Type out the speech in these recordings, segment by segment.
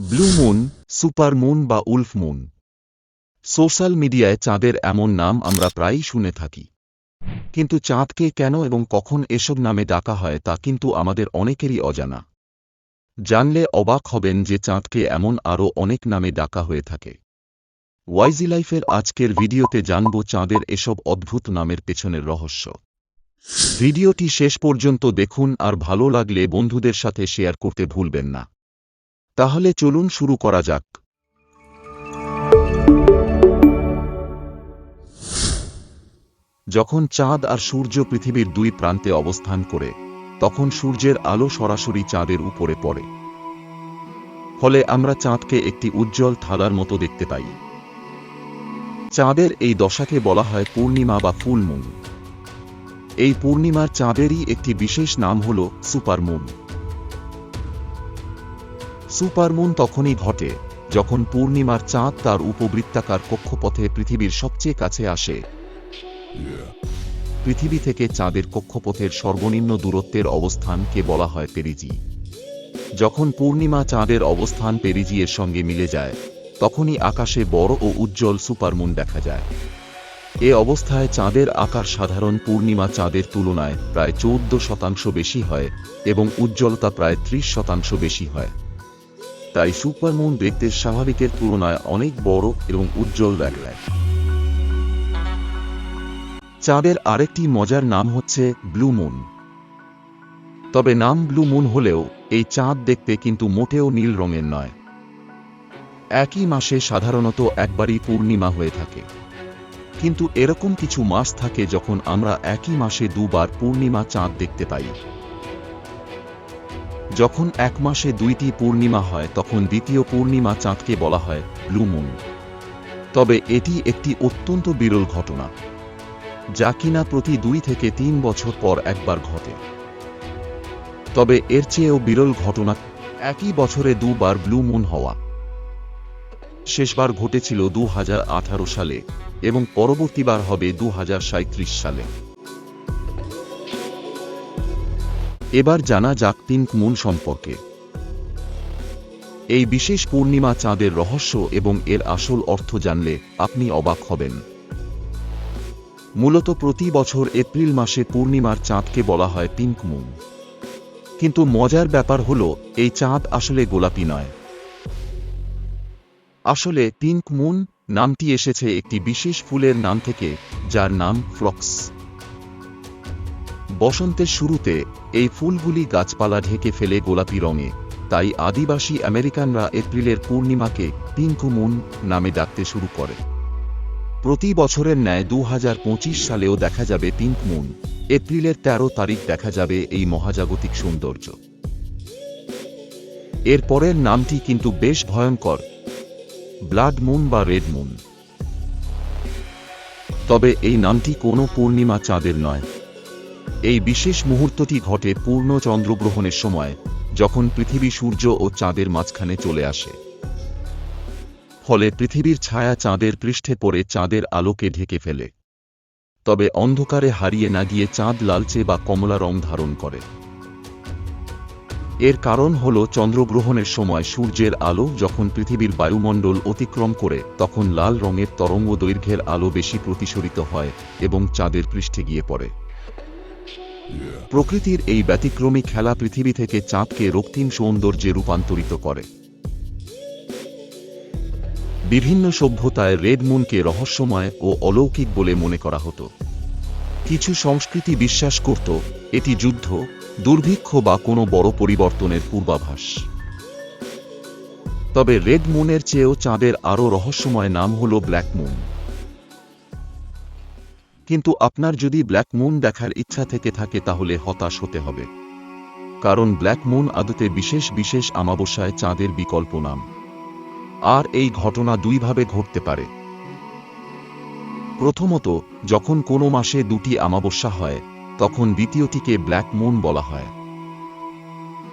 Blue moon, super moon বা wolf moon. Social মিডিয়ায় চাঁদের এমন নাম আমরা প্রায়ই শুনে থাকি। কিন্তু চাঁদকে কেন এবং কখন এসব নামে ডাকা হয় তা কিন্তু আমাদের অনেকেরই অজানা। জানলে অবাক হবেন যে চাঁদকে এমন আরও অনেক নামে ডাকা হয়ে থাকে। ওয়াইজি লাইফের আজকের ভিডিওতে জানব চাঁদের এসব অদ্ভুত নামের পেছনের রহস্য। ভিডিওটি শেষ পর্যন্ত দেখুন আর ভালো লাগলে বন্ধুদের সাথে শেয়ার করতে ভুলবেন না। তাহলে চলুন শুরু করা যাক। যখন চাঁদ আর সূর্য পৃথিবীর দুই প্রান্তে অবস্থান করে, তখন সূর্যের আলো সরাসরি চাঁদের উপরে পড়ে। ফলে আমরা চাঁদকে একটি উজ্জ্বল থালার মতো দেখতে পাই। চাঁদের এই দশাকে বলা হয় পূর্ণিমা বা ফুল মুন। এই পূর্ণিমার চাঁদেরই একটি বিশেষ নাম হল সুপারমুন সুপারমুন তখনই ঘটে, যখন পূর্ণিমার চাঁদ তার উপবৃত্তাকার কক্ষপথে পৃথিবীর সবচেয়ে কাছে আসে। পৃথিবী থেকে চাঁদের কক্ষপথের সর্বনিম্ন দূরত্বের অবস্থানকে বলা হয় পেরিজি। যখন পূর্ণিমা চাঁদের অবস্থান পেরিজিয়ের সঙ্গে মিলে যায়, তখনই আকাশে বড় ও উজ্জ্বল সুপারমুন দেখা যায়। এ অবস্থায় চাঁদের আকার সাধারণ পূর্ণিমা চাঁদের তুলনায় প্রায় চৌদ্দ শতাংশ বেশি হয় এবং উজ্জ্বলতা প্রায় ত্রিশ শতাংশ বেশি হয়। তাই সুপারমুন দেখতে স্বাভাবিকের তুলনায় অনেক বড় এবং উজ্জ্বল দেখায় চাঁদের আরেকটি মজার নাম হচ্ছে ব্লু মুন। তবে নাম ব্লু মুন হলেও এই চাঁদ দেখতে কিন্তু মোটেও নীল রঙের নয়। একই মাসে সাধারণত একবারই পূর্ণিমা হয়ে থাকে। কিন্তু এরকম কিছু মাস থাকে যখন আমরা একই মাসে দুবার পূর্ণিমা চাঁদ দেখতে পাই। যখন এক মাসে দুইটি পূর্ণিমা হয়, তখন দ্বিতীয় পূর্ণিমা চাঁদকে বলা হয় ব্লু মুন তবে এটি একটি অত্যন্ত বিরল ঘটনা, যা কিনা প্রতি দুই থেকে তিন বছর পর একবার ঘটে। তবে এর চেয়েও বিরল ঘটনা, একই বছরে দুবার ব্লু মুন হওয়া। শেষবার ঘটেছিল দু হাজার আঠারো সালে এবং পরবর্তীবার হবে দুহাজার সাঁইত্রিশ সালে। এবার জানা যাক পিঙ্ক মুন সম্পর্কে। এই বিশেষ পূর্ণিমা চাঁদের রহস্য এবং এর আসল অর্থ জানলে আপনি অবাক হবেন। মূলত প্রতি বছর এপ্রিল মাসে পূর্ণিমার চাঁদকে বলা হয় পিঙ্ক মুন কিন্তু মজার ব্যাপার হল, এই চাঁদ আসলে গোলাপি নয়। আসলে পিঙ্ক মুন নামটি এসেছে একটি বিশেষ ফুলের নাম থেকে, যার নাম ফ্লক্স বসন্তের শুরুতে, এই ফুলগুলি গাছপালা ঢেকে ফেলে গোলাপি রঙে। তাই আদিবাসী আমেরিকানরা এপ্রিলের পূর্ণিমাকে পিঙ্ক মুন নামে ডাকতে শুরু করে। প্রতি বছরের ন্যায় দু হাজার পঁচিশ সালেও দেখা যাবে পিঙ্ক মুন। এপ্রিলের ১৩ তারিখ দেখা যাবে এই মহাজাগতিক সৌন্দর্য। এর পরের নামটি কিন্তু বেশ ভয়ঙ্কর। ব্লাড মুন বা রেড মুন। তবে এই নামটি কোনো পূর্ণিমা চাঁদের নয়। এই বিশেষ মুহূর্তটি ঘটে পূর্ণ চন্দ্রগ্রহণের সময়, যখন পৃথিবী সূর্য ও চাঁদের মাঝখানে চলে আসে। ফলে পৃথিবীর ছায়া চাঁদের পৃষ্ঠে পড়ে চাঁদের আলোকে ঢেকে ফেলে। তবে অন্ধকারে হারিয়ে না গিয়ে চাঁদ লালচে বা কমলা রং ধারণ করে। এর কারণ হল চন্দ্রগ্রহণের সময় সূর্যের আলো যখন পৃথিবীর বায়ুমণ্ডল অতিক্রম করে, তখন লাল রঙের তরঙ্গ দৈর্ঘ্যের আলো বেশি প্রতিসরিত হয় এবং চাঁদের পৃষ্ঠে গিয়ে পড়ে। প্রকৃতির এই ব্যতিক্রমী খেলা পৃথিবী থেকে চাঁদকে রক্তিম সৌন্দর্যে রূপান্তরিত করে। বিভিন্ন সভ্যতায় রেড মুনকে রহস্যময় ও অলৌকিক বলে মনে করা হতো। কিছু সংস্কৃতি বিশ্বাস করত, এটি যুদ্ধ, দুর্ভিক্ষ বা কোনো বড় পরিবর্তনের পূর্বাভাস। তবে রেড মুনের চেয়েও চাঁদের আরও রহস্যময় নাম হল ব্ল্যাক মুন। কিন্তু আপনার যদি ব্ল্যাক মুন দেখার ইচ্ছা থেকে থাকে তাহলে হতাশ হতে হবে। কারণ ব্ল্যাক মুন আদতে বিশেষ বিশেষ আমাবস্যায় চাঁদের বিকল্প নাম। আর এই ঘটনা দুইভাবে ঘটতে পারে। প্রথমত, যখন কোনো মাসে দুটি আমাবস্যা হয়, তখন দ্বিতীয়টিকে ব্ল্যাক মুন বলা হয়।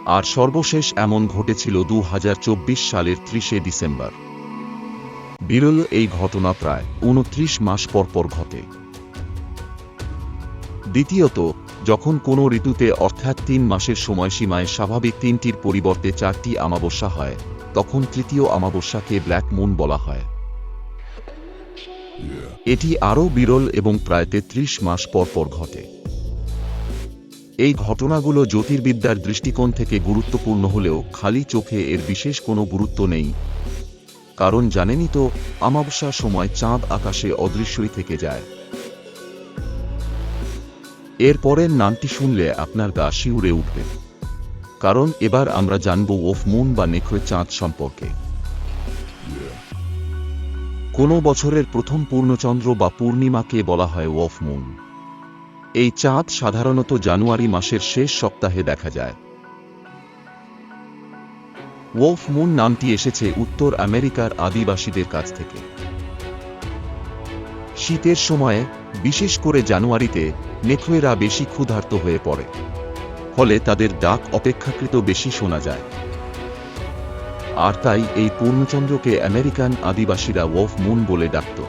আর সর্বশেষ এমন ঘটেছিল দু হাজার চব্বিশ সালের ত্রিশে ডিসেম্বর। বিরল এই ঘটনা প্রায় উনত্রিশ মাস পর পর ঘটে। দ্বিতীয়ত, যখন কোনো ঋতুতে অর্থাৎ তিন মাসের সময়সীমায় স্বাভাবিক তিনটির পরিবর্তে চারটি আমাবস্যা হয়, তখন তৃতীয় অমাবস্যাকে ব্ল্যাক মুন বলা হয়। এটি আরও বিরল এবং প্রায় তেত্রিশ মাস পর পর ঘটে। এই ঘটনাগুলো জ্যোতির্বিদ্যার দৃষ্টিকোণ থেকে গুরুত্বপূর্ণ হলেও খালি চোখে এর বিশেষ কোনো গুরুত্ব নেই। কারণ জানেনই তো, আমাবস্যার সময় চাঁদ আকাশে অদৃশ্যই থেকে যায়। এর পরের নামটি শুনলে আপনার গা শিউরে উঠবে। কারণ এবার আমরা জানব ওফ মুন বা নেখয় চাঁদ সম্পর্কে। কোনো বছরের প্রথম পূর্ণচন্দ্র বা পূর্ণিমাকে বলা হয় ওফ মুন। এই চাঁদ সাধারণত জানুয়ারি মাসের শেষ সপ্তাহে দেখা যায়। ওফ মুন নামটি এসেছে উত্তর আমেরিকার আদিবাসীদের কাছ থেকে। শীতের সময়ে বিশেষ করে জানুয়ারিতে নেখোয়েরা বেশি ক্ষুধার্ত হয়ে পড়ে। ফলে তাদের ডাক অপেক্ষাকৃত বেশি শোনা যায়। আর তাই এই পূর্ণচন্দ্রকে আমেরিকান আদিবাসীরা ওফ মুন বলে ডাকত।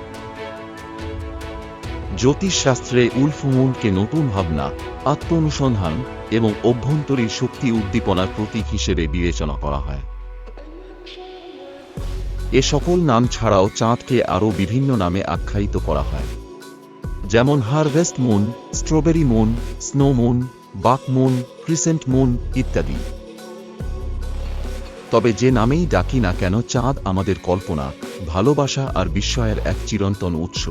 জ্যোতিষশাস্ত্রে উলফ মুনকে নতুন ভাবনা আত্ম অনুসন্ধান এবং অভ্যন্তরীণ শক্তি উদ্দীপনার প্রতীক হিসেবে বিবেচনা করা হয়। এ সকল নাম ছাড়াও চাঁদকে আরও বিভিন্ন নামে আখ্যায়িত করা হয়। যেমন harvest moon, strawberry moon, snow moon, buck moon, crescent moon ইত্যাদি। তবে যে নামেই ডাকি না কেন চাঁদ আমাদের কল্পনা, ভালোবাসা আর বিস্ময়ের এক চিরন্তন উৎস।